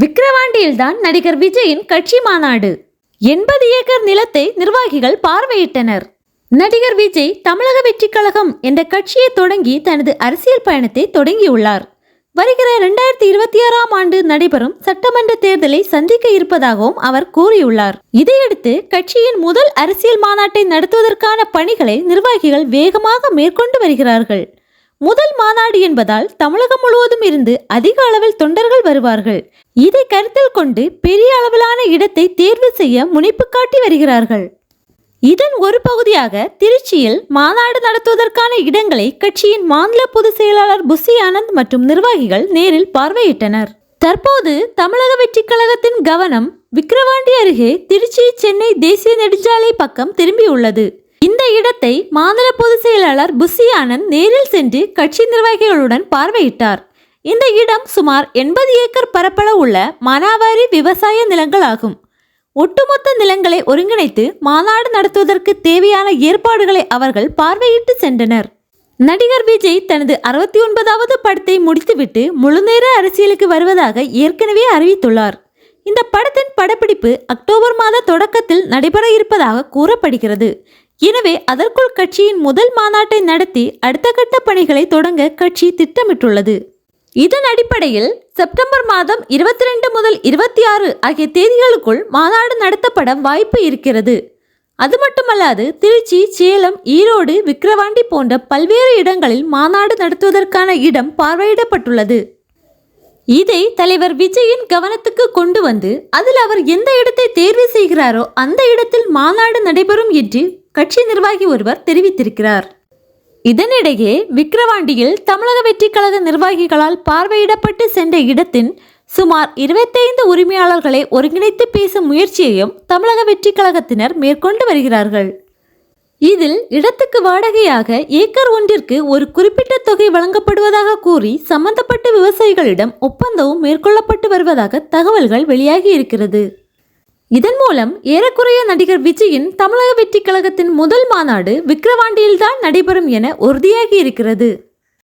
விக்கிரவாண்டியில்தான் நடிகர் விஜயின் கட்சி மாநாடு. எண்பது ஏக்கர் நிலத்தை நிர்வாகிகள் பார்வையிட்டனர். நடிகர் விஜய் தமிழக வெற்றி கழகம் என்ற கட்சியை தொடங்கி தனது அரசியல் பயணத்தை தொடங்கியுள்ளார். வருகிற இரண்டாயிரத்தி இருபத்தி ஆறாம் ஆண்டு நடைபெறும் சட்டமன்ற தேர்தலை சந்திக்க இருப்பதாகவும் அவர் கூறியுள்ளார். இதையடுத்து கட்சியின் முதல் அரசியல் மாநாட்டை நடத்துவதற்கான பணிகளை நிர்வாகிகள் வேகமாக மேற்கொண்டு வருகிறார்கள். முதல் மாநாடு என்பதால் தமிழகம் முழுவதும் இருந்து அதிக அளவில் தொண்டர்கள் வருவார்கள். இதை கருத்தில் கொண்டு பெரிய அளவிலான இடத்தை தேர்வு செய்ய முனைப்பு காட்டி வருகிறார்கள். இதன் ஒரு பகுதியாக திருச்சியில் மாநாடு நடத்துவதற்கான இடங்களை கட்சியின் மாநில பொதுச் செயலாளர் புசி ஆனந்த் மற்றும் நிர்வாகிகள் நேரில் பார்வையிட்டனர். தற்போது தமிழக வெற்றிக் கழகத்தின் கவனம் விக்கிரவாண்டி அருகே திருச்சி சென்னை தேசிய நெடுஞ்சாலை பக்கம் திரும்பியுள்ளது. இடத்தை மாநில பொதுச் செயலாளர் புசி ஆனந்த் நேரில் சென்று கட்சி நிர்வாகிகளுடன் பார்வையிட்டார். இந்த இடம் சுமார் எண்பது ஏக்கர் பரப்பளவு உள்ள மனாவாரி விவசாய நிலங்களாகும். ஒட்டுமொத்த நிலங்களை ஒருங்கிணைத்து மாநாடு நடத்துவதற்கு தேவையான ஏற்பாடுகளை அவர்கள் பார்வையிட்டு சென்றனர். நடிகர் விஜய் தனது அறுபத்தி ஒன்பதாவது படத்தை முடித்துவிட்டு முழுநேர அரசியலுக்கு வருவதாக ஏற்கனவே அறிவித்துள்ளார். இந்த படத்தின் படப்பிடிப்பு அக்டோபர் மாத தொடக்கத்தில் நடைபெற இருப்பதாக கூறப்படுகிறது. எனவே அதற்குள் கட்சியின் முதல் மாநாட்டை நடத்தி அடுத்த கட்ட பணிகளை தொடங்க கட்சி திட்டமிட்டுள்ளது. இதன் அடிப்படையில் செப்டம்பர் மாதம் இருபத்தி ரெண்டு முதல் இருபத்தி ஆறு ஆகிய தேதிகளுக்குள் மாநாடு நடத்தப்பட வாய்ப்பு இருக்கிறது. அது மட்டுமல்லாது திருச்சி சேலம் ஈரோடு விக்கிரவாண்டி போன்ற பல்வேறு இடங்களில் மாநாடு நடத்துவதற்கான இடம் பார்வையிடப்பட்டுள்ளது. இதை தலைவர் விஜயின் கவனத்துக்கு கொண்டு வந்து அதில் அவர் எந்த இடத்தை தேர்வு செய்கிறாரோ அந்த இடத்தில் மாநாடு நடைபெறும் என்று கட்சி நிர்வாகி ஒருவர் தெரிவித்திருக்கிறார். இதனிடையே விக்கிரவாண்டியில் தமிழக வெற்றி கழக நிர்வாகிகளால் பார்வையிடப்பட்டு சென்ற இடத்தின் சுமார் இருபத்தைந்து உரிமையாளர்களை ஒருங்கிணைத்து பேசும் முயற்சியையும் தமிழக வெற்றி கழகத்தினர் மேற்கொண்டு வருகிறார்கள். இதில் இடத்துக்கு வாடகையாக ஏக்கர் ஒன்றிற்கு ஒரு குறிப்பிட்ட தொகை வழங்கப்படுவதாக கூறி சம்பந்தப்பட்ட விவசாயிகளிடம் ஒப்பந்தமும் மேற்கொள்ளப்பட்டு வருவதாக தகவல்கள் வெளியாகி இருக்கிறது. இதன் மூலம் ஏறக்குறைய நடிகர் விஜயின் தமிழக வெற்றிக் கழகத்தின் முதல் மாநாடு விக்கிரவாண்டியில்தான் நடைபெறும் என உறுதியாகி இருக்கிறது